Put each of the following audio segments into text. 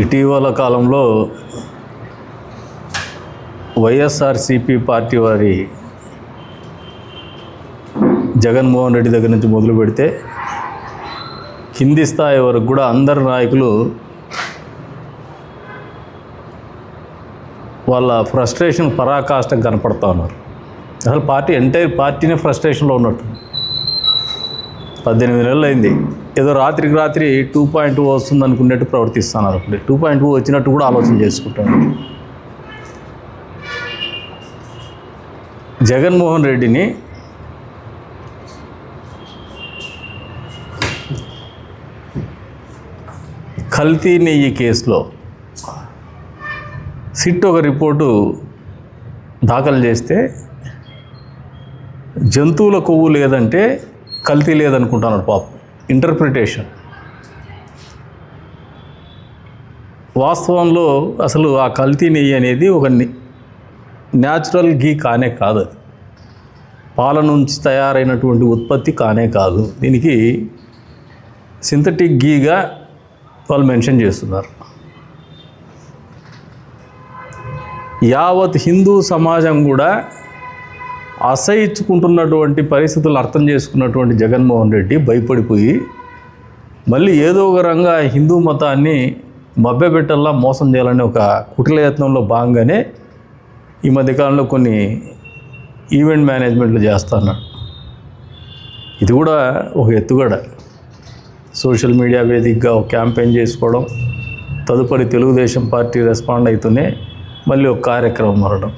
ఇటీవల కాలంలో వైఎస్ఆర్సిపి పార్టీ వారి జగన్మోహన్ రెడ్డి దగ్గర నుంచి మొదలు పెడితే కింది స్థాయి వరకు కూడా అందరు నాయకులు వాళ్ళ ఫ్రస్ట్రేషన్ పరాకాష్ట కనపడతా ఉన్నారు. అసలు పార్టీ ఎంటైర్ పార్టీనే ఫ్రస్ట్రేషన్లో ఉన్నట్టు. పద్దెనిమిది నెలలు అయింది. ఏదో రాత్రికి రాత్రి టూ పాయింట్ టూ వస్తుంది అనుకున్నట్టు ప్రవర్తిస్తున్నారు అప్పుడు. టూ పాయింట్ టూ వచ్చినట్టు కూడా ఆలోచన చేసుకుంటాను జగన్మోహన్ రెడ్డిని కల్తీ నెయ్యి కేసులో సిట్ ఒక రిపోర్టు దాఖలు చేస్తే జంతువుల కొవ్వు లేదంటే కల్తీ లేదనుకుంటున్నాడు పాపం. ఇంటర్ప్రిటేషన్ వాస్తవంలో అసలు ఆ కల్తీ నెయ్యి అనేది ఒక న్యాచురల్ గీ కానే కాదు అది. పాల నుంచి తయారైనటువంటి ఉత్పత్తి కానే కాదు. దీనికి సింథటిక్ గీగా వాళ్ళు మెన్షన్ చేస్తున్నారు. యావత్ హిందూ సమాజం కూడా అసహించుకుంటున్నటువంటి పరిస్థితులు అర్థం చేసుకున్నటువంటి జగన్మోహన్ రెడ్డి భయపడిపోయి మళ్ళీ ఏదో ఒక రంగా హిందూ మతాన్ని మభ్యపెట్టల్లా మోసం చేయాలనే ఒక కుటిల యత్నంలో భాగంగానే ఈ మధ్యకాలంలో కొన్ని ఈవెంట్ మేనేజ్మెంట్లు చేస్తున్నాడు ఇది కూడా ఒక ఎత్తుగడ. సోషల్ మీడియా వేదికగా ఒక క్యాంపెయిన్ చేసుకోవడం తదుపరి తెలుగుదేశం పార్టీ రెస్పాండ్ అవుతూనే మళ్ళీ ఒక కార్యక్రమం మరడం.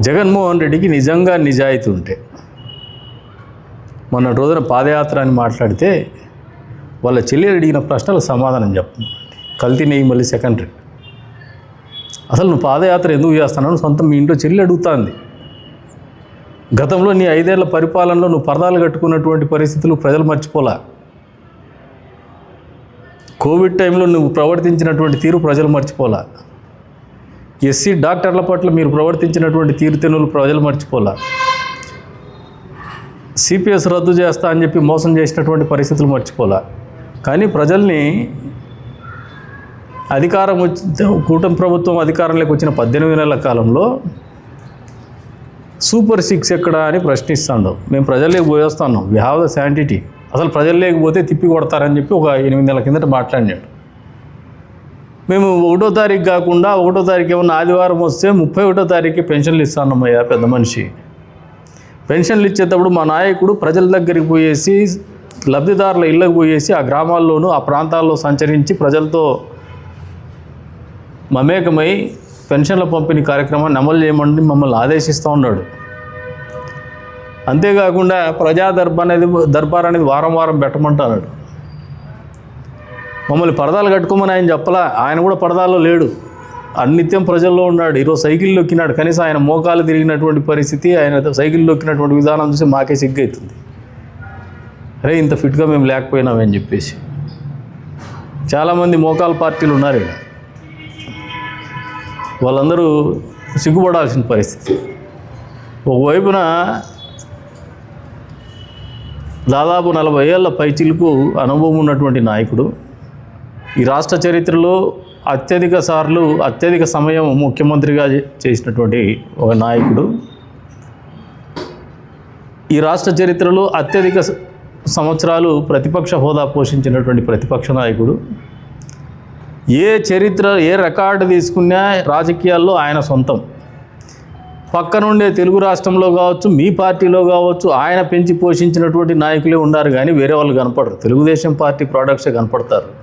జగన్మోహన్ రెడ్డికి నిజంగా నిజాయితీ ఉంటే మొన్న రోజున పాదయాత్ర అని మాట్లాడితే వాళ్ళ చెల్లి అడిగిన ప్రశ్నల సమాధానం చెప్పు కల్తీ నెయ్యి మళ్ళీ సెకండరీ అసలు నువ్వు పాదయాత్ర ఎందుకు చేస్తున్నావు? సొంతం మీ ఇంట్లో చెల్లి అడుగుతాంది. గతంలో నీ ఐదేళ్ళ పరిపాలనలో నువ్వు పరదాలు కట్టుకున్నటువంటి పరిస్థితులు ప్రజలు మర్చిపోలా? కోవిడ్ టైంలో నువ్వు ప్రవర్తించినటువంటి తీరు ప్రజలు మర్చిపోలా? ఎస్సీ డాక్టర్ల పట్ల మీరు ప్రవర్తించినటువంటి తీరుతెన్నులు ప్రజలు మర్చిపోలా. సిపిఎస్ రద్దు చేస్తా అని చెప్పి మోసం చేసినటువంటి పరిస్థితులు మర్చిపోలా. కానీ ప్రజల్ని అధికారం వచ్చి కూటమి ప్రభుత్వం అధికారంలోకి వచ్చిన పద్దెనిమిది నెలల కాలంలో సూపర్ సిక్స్ ఎక్కడ అని ప్రశ్నిస్తాడు మేము ప్రజల్లోకి పోయేస్తాను వి హ్యావ్ ద శాంటిటీ అసలు ప్రజల్లోకి పోతే తిప్పి కొడతారని చెప్పి ఒక ఎనిమిది నెలల కిందట మాట్లాడినాడు. మేము ఒకటో తారీఖు కాకుండా ఒకటో తారీఖు ఏమన్నా ఆదివారం వస్తే ముప్పై ఒకటో తారీఖు పెన్షన్లు ఇస్తానమ్మయ్యా పెద్ద మనిషి. పెన్షన్లు ఇచ్చేటప్పుడు మా నాయకుడు ప్రజల దగ్గరికి పోయేసి లబ్ధిదారుల ఇళ్ళకు పోయేసి ఆ గ్రామాల్లోనూ ఆ ప్రాంతాల్లో సంచరించి ప్రజలతో మమేకమై పెన్షన్ల పంపిణీ కార్యక్రమాన్ని అమలు చేయమని మమ్మల్ని ఆదేశిస్తూ ఉన్నాడు. అంతేకాకుండా ప్రజా దర్బార్ అనేది దర్బార్ అనేది వారం వారం పెట్టమంటున్నాడు. మమ్మల్ని పరదాలు కట్టుకోమని ఆయన చెప్పలా. ఆయన కూడా పరదాల్లో లేడు. అన్నిత్యం ప్రజల్లో ఉన్నాడు. ఈరోజు సైకిల్లో ఎక్కినాడు కనీసం ఆయన మోకాలు తిరిగినటువంటి పరిస్థితి ఆయన సైకిల్లో ఎక్కినటువంటి విధానం చూసి మాకే సిగ్గవుతుంది అరే ఇంత ఫిట్గా మేము లేకపోయినామని చెప్పేసి. చాలామంది మోకాలు పార్టీలు ఉన్నారు ఇక్కడ వాళ్ళందరూ సిగ్గుపడాల్సిన పరిస్థితి. ఒకవైపున దాదాపు నలభై ఏళ్ళ పైచిలకు అనుభవం ఉన్నటువంటి నాయకుడు ఈ రాష్ట్ర చరిత్రలో అత్యధిక సార్లు అత్యధిక సమయం ముఖ్యమంత్రిగా చేసినటువంటి ఒక నాయకుడు. ఈ రాష్ట్ర చరిత్రలో అత్యధిక సంవత్సరాలు ప్రతిపక్ష హోదా పోషించినటువంటి ప్రతిపక్ష నాయకుడు. ఏ చరిత్ర ఏ రికార్డు తీసుకున్నా రాజకీయాల్లో ఆయన సొంతం. పక్కనుండే తెలుగు రాష్ట్రంలో కావచ్చు మీ పార్టీలో కావచ్చు ఆయన పెంచి పోషించినటువంటి నాయకులే ఉన్నారు కానీ వేరే వాళ్ళు కనపడరు. తెలుగుదేశం పార్టీ ప్రోడక్ట్సే కనపడతారు.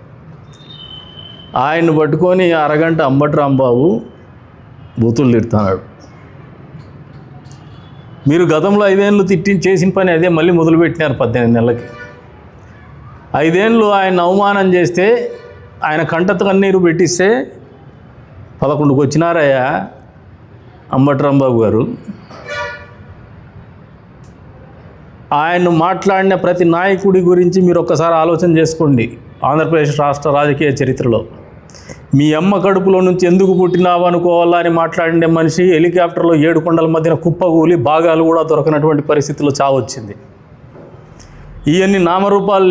ఆయన్ని పట్టుకొని అరగంట అంబటి రాంబాబు బూతులు తిడుతున్నాడు. మీరు గతంలో ఐదేళ్ళు తిట్టి చేసిన పని అదే మళ్ళీ మొదలుపెట్టినారు పద్దెనిమిది నెలలకి. ఐదేళ్ళు ఆయన అవమానం చేస్తే ఆయన కంటత కన్నీరు పెట్టిస్తే పదకొండుకు వచ్చినారయ్యా అంబటి రాంబాబు గారు. ఆయన మాట్లాడిన ప్రతి నాయకుడి గురించి మీరు ఒక్కసారి ఆలోచన చేసుకోండి. ఆంధ్రప్రదేశ్ రాష్ట్ర రాజకీయ చరిత్రలో. మీ అమ్మ కడుపులో నుంచి ఎందుకు పుట్టినావు అనుకోవాలా అని మాట్లాడిన మనిషి హెలికాప్టర్లో ఏడు కొండల మధ్యన కుప్పగూలి భాగాలు కూడా దొరకనటువంటి పరిస్థితిలో చావొచ్చింది. ఇవన్నీ నామరూపాలు